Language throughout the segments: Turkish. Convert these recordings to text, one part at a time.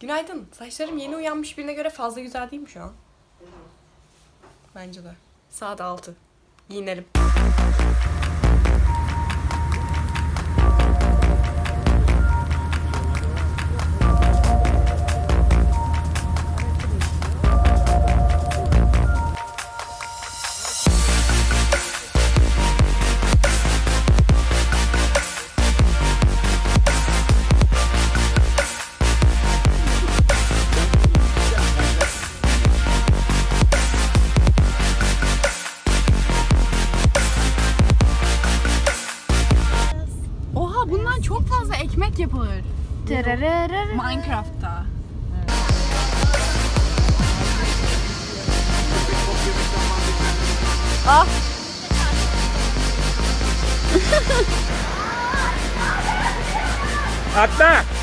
Günaydın. Saçlarım yeni uyanmış birine göre fazla güzel değil mi şu an? Bence de. Saat 6. Giyinelim. Ah. Atla.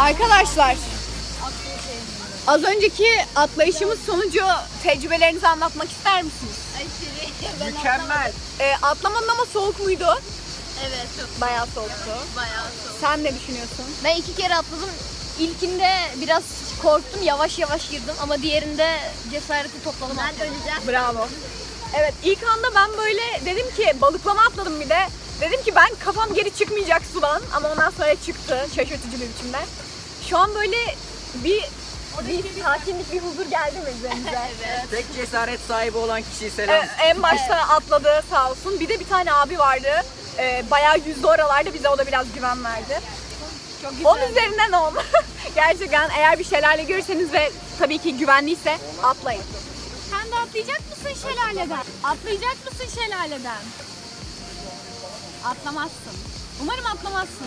Arkadaşlar az önceki atlayışımız sonucu tecrübelerinizi anlatmak ister misiniz? Mükemmel. Ee, atlamadın ama soğuk muydu? Evet çok Bayağı soğuktu. bayağı soğuk. Sen ne düşünüyorsun? Ben iki kere atladım. İlkinde biraz korktum, yavaş yavaş girdim ama diğerinde cesareti topladım. Ben öleceğim. Bravo. Evet ilk anda ben böyle dedim ki balıklama atladım bir de. Dedim ki ben kafam geri çıkmayacak sudan ama ondan sonra çıktı şaşırtıcı bir biçimde. Şu an böyle bir bir sakinlik, bir huzur geldi mi üzerimize? Tek cesaret sahibi olan kişiye Ee, selam. en başta atladı sağ olsun. Bir de bir tane abi vardı. Ee, bayağı yüzdü oralarda bize o da biraz güven verdi. Çok 10 üzerinden 10. Gerçekten eğer bir şelale görürseniz ve tabii ki güvenliyse atlayın. Sen de atlayacak mısın şelaleden? Atlayacak mısın şelaleden? Atlamazsın. Umarım atlamazsın.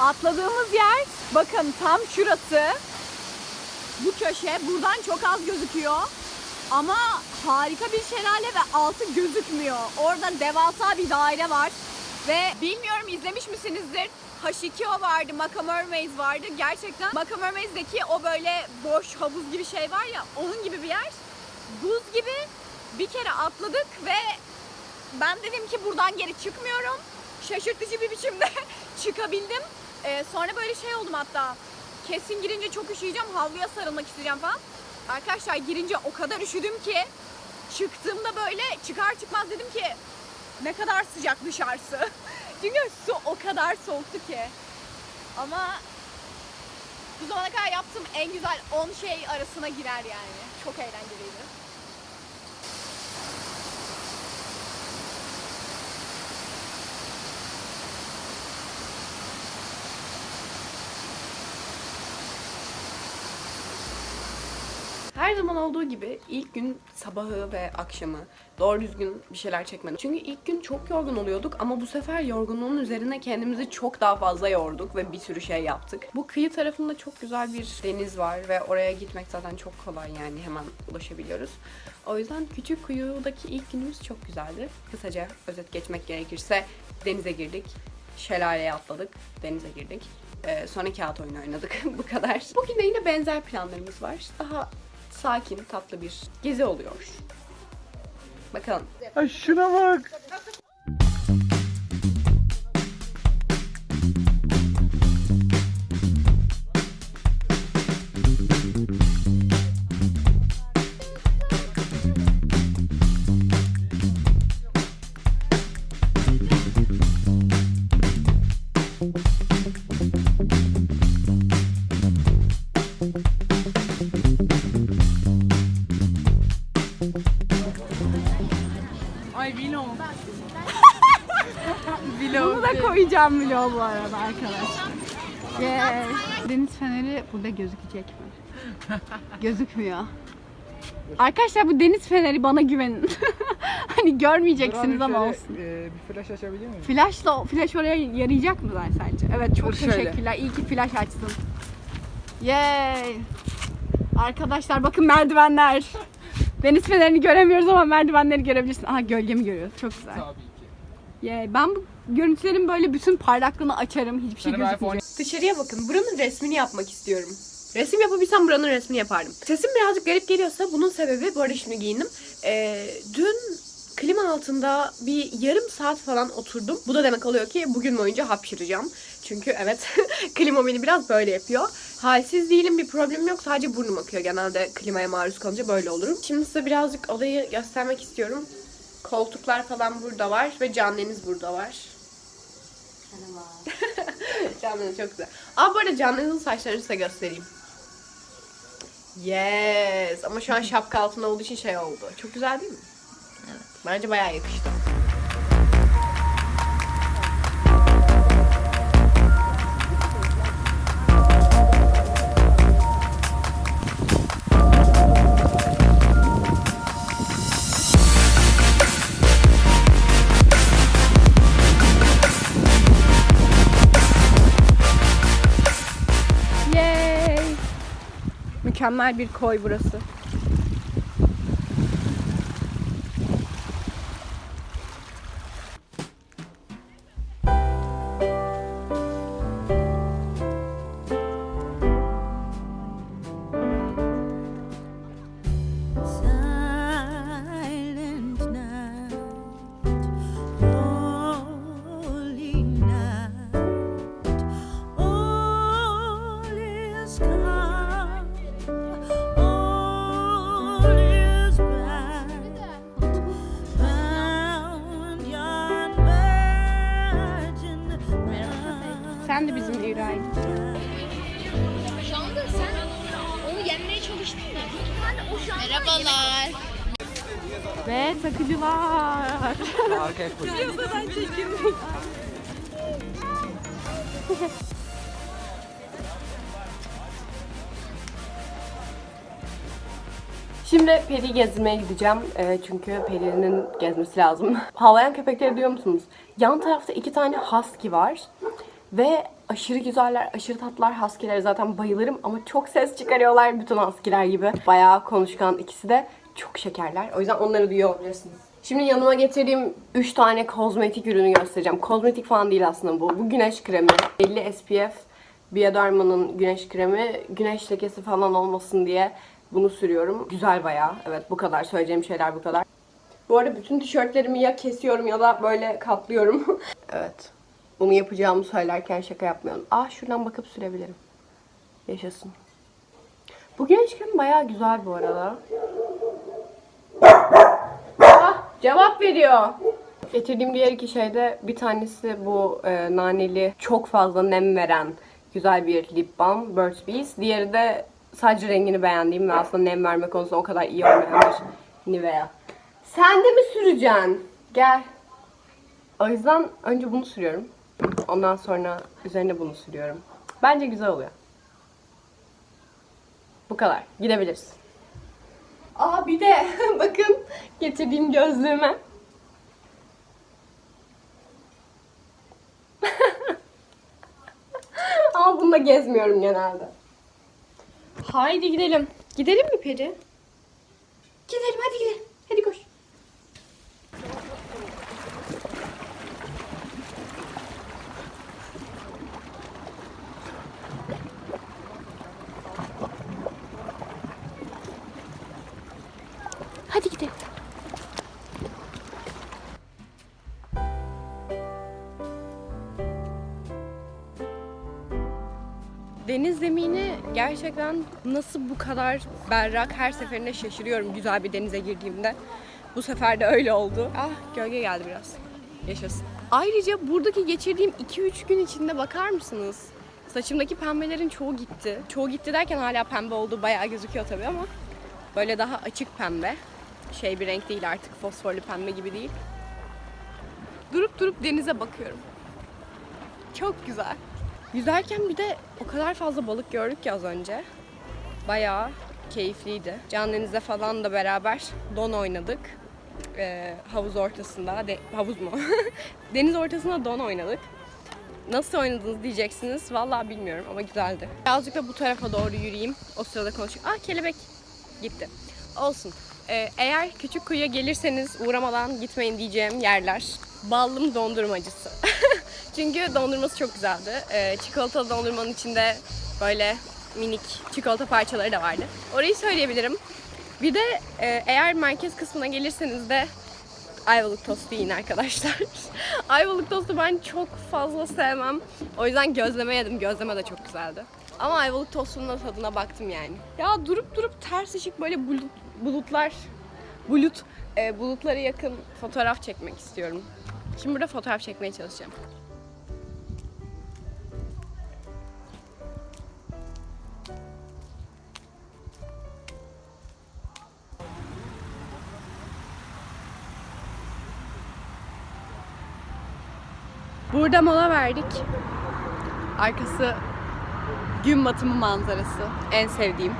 Atladığımız yer bakın tam şurası. Bu köşe buradan çok az gözüküyor. Ama harika bir şelale ve altı gözükmüyor. Orada devasa bir daire var. Ve bilmiyorum izlemiş misinizdir? H2O vardı, Maka Mermaids vardı. Gerçekten Maka Mermaids'deki o böyle boş havuz gibi şey var ya onun gibi bir yer. Buz gibi bir kere atladık ve ben dedim ki buradan geri çıkmıyorum. Şaşırtıcı bir biçimde çıkabildim. Ee, sonra böyle şey oldum hatta. Kesin girince çok üşüyeceğim, havluya sarılmak isteyeceğim falan. Arkadaşlar girince o kadar üşüdüm ki çıktığımda böyle çıkar çıkmaz dedim ki ne kadar sıcak dışarısı. Çünkü su o kadar soğuktu ki. Ama bu zamana kadar yaptığım en güzel 10 şey arasına girer yani. Çok eğlenceliydi. Her zaman olduğu gibi ilk gün sabahı ve akşamı doğru düzgün bir şeyler çekmedim. Çünkü ilk gün çok yorgun oluyorduk ama bu sefer yorgunluğun üzerine kendimizi çok daha fazla yorduk ve bir sürü şey yaptık. Bu kıyı tarafında çok güzel bir deniz var ve oraya gitmek zaten çok kolay yani hemen ulaşabiliyoruz. O yüzden küçük kuyudaki ilk günümüz çok güzeldi. Kısaca özet geçmek gerekirse denize girdik, şelaleye atladık, denize girdik. Ee, sonra kağıt oyunu oynadık. Bu kadar. Bugün de yine benzer planlarımız var. Daha sakin, tatlı bir gezi oluyor. Bakalım. Ay şuna bak. Ay vino. Bunu da koyacağım vlog bu arada arkadaşlar. Yay. Deniz feneri burada gözükecek mi? Gözükmüyor. Arkadaşlar bu deniz feneri bana güvenin. hani görmeyeceksiniz ama olsun. e, bir flash açabilir miyim? Flashla flash oraya yarayacak mı lan sence? Evet çok Dur şöyle. teşekkürler. İyi ki flash açtın. Yay. Arkadaşlar bakın merdivenler. Deniz fenerini göremiyoruz ama merdivenleri görebilirsin. Aha gölgemi görüyoruz. Çok güzel. Tabii ki. Yay. Ben bu görüntülerin böyle bütün parlaklığını açarım. Hiçbir şey gözükmeyecek. Dışarıya bakın. Buranın resmini yapmak istiyorum. Resim yapabilsem buranın resmini yapardım. Sesim birazcık garip geliyorsa bunun sebebi bu arada şimdi giyindim. Ee, dün klima altında bir yarım saat falan oturdum. Bu da demek oluyor ki bugün boyunca hapşıracağım. Çünkü evet klima beni biraz böyle yapıyor. Halsiz değilim bir problemim yok sadece burnum akıyor. Genelde klimaya maruz kalınca böyle olurum. Şimdi size birazcık odayı göstermek istiyorum. Koltuklar falan burada var ve Can Deniz burada var. Can Deniz çok güzel. Aa bu arada saçlarını size göstereyim. Yes. Ama şu an şapka altında olduğu için şey oldu. Çok güzel değil mi? Bence bayağı yakıştı. Yay. Mükemmel bir koy burası. Ve takıcılar. Arkaya koy. Şimdi Peri gezmeye gideceğim. Ee, çünkü Peri'nin gezmesi lazım. Havlayan köpekleri duyuyor musunuz? Yan tarafta iki tane husky var. Ve aşırı güzeller, aşırı tatlılar husky'lere zaten bayılırım ama çok ses çıkarıyorlar bütün husky'ler gibi. Bayağı konuşkan ikisi de çok şekerler. O yüzden onları duyuyor olabilirsiniz. Şimdi yanıma getirdiğim 3 tane kozmetik ürünü göstereceğim. Kozmetik falan değil aslında bu. Bu güneş kremi. 50 SPF. Bioderma'nın güneş kremi. Güneş lekesi falan olmasın diye bunu sürüyorum. Güzel bayağı. Evet bu kadar. Söyleyeceğim şeyler bu kadar. Bu arada bütün tişörtlerimi ya kesiyorum ya da böyle katlıyorum. evet. Bunu yapacağımı söylerken şaka yapmıyorum. Ah şuradan bakıp sürebilirim. Yaşasın. Bu güneş kremi bayağı güzel bu arada. Cevap veriyor. Getirdiğim diğer iki şeyde bir tanesi bu e, naneli çok fazla nem veren güzel bir lip balm Burt's Bees. Diğeri de sadece rengini beğendiğim ve aslında nem verme konusunda o kadar iyi olmayan bir Nivea. Sen de mi süreceksin? Gel. O yüzden önce bunu sürüyorum. Ondan sonra üzerine bunu sürüyorum. Bence güzel oluyor. Bu kadar. Gidebiliriz. Aa bir de bakın getirdiğim gözlüğüme. Ama bununla gezmiyorum genelde. Haydi gidelim. Gidelim mi Peri? Gidelim hadi gidelim. Deniz zemini gerçekten nasıl bu kadar berrak her seferinde şaşırıyorum güzel bir denize girdiğimde. Bu sefer de öyle oldu. Ah gölge geldi biraz. Yaşasın. Ayrıca buradaki geçirdiğim 2-3 gün içinde bakar mısınız? Saçımdaki pembelerin çoğu gitti. Çoğu gitti derken hala pembe olduğu bayağı gözüküyor tabii ama böyle daha açık pembe. Şey bir renk değil artık fosforlu pembe gibi değil. Durup durup denize bakıyorum. Çok güzel. Yüzerken bir de o kadar fazla balık gördük ki az önce. Bayağı keyifliydi. Can Deniz'le falan da beraber don oynadık. Ee, havuz ortasında, de- havuz mu? Deniz ortasında don oynadık. Nasıl oynadınız diyeceksiniz. Vallahi bilmiyorum ama güzeldi. Birazcık da bu tarafa doğru yürüyeyim. O sırada konuşayım. Ah kelebek gitti. Olsun. Ee, eğer küçük kuyuya gelirseniz uğramadan gitmeyin diyeceğim yerler. Ballım dondurmacısı. Çünkü dondurması çok güzeldi. Ee, çikolatalı dondurmanın içinde böyle minik çikolata parçaları da vardı. Orayı söyleyebilirim. Bir de e, eğer merkez kısmına gelirseniz de Ayvalık tostu yiyin arkadaşlar. Ayvalık tostu ben çok fazla sevmem. O yüzden gözleme yedim. Gözleme de çok güzeldi. Ama Ayvalık tostunun da tadına baktım yani. Ya durup durup ters ışık böyle bulut, bulutlar, bulut, e, bulutlara yakın fotoğraf çekmek istiyorum. Şimdi burada fotoğraf çekmeye çalışacağım. Burada mola verdik. Arkası gün batımı manzarası. En sevdiğim.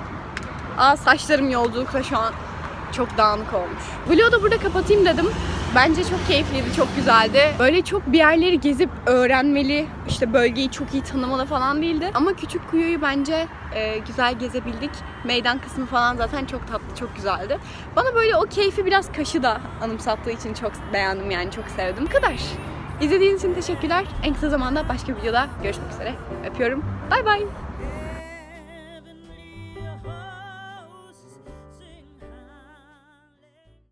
Aa saçlarım yolculukta şu an çok dağınık olmuş. Vlogu da burada kapatayım dedim. Bence çok keyifliydi, çok güzeldi. Böyle çok bir yerleri gezip öğrenmeli, işte bölgeyi çok iyi tanımalı falan değildi. Ama küçük kuyuyu bence e, güzel gezebildik. Meydan kısmı falan zaten çok tatlı, çok güzeldi. Bana böyle o keyfi biraz kaşı da anımsattığı için çok beğendim yani çok sevdim. Bu kadar. İzlediğiniz için teşekkürler. En kısa zamanda başka bir videoda görüşmek üzere. Öpüyorum. Bay bay.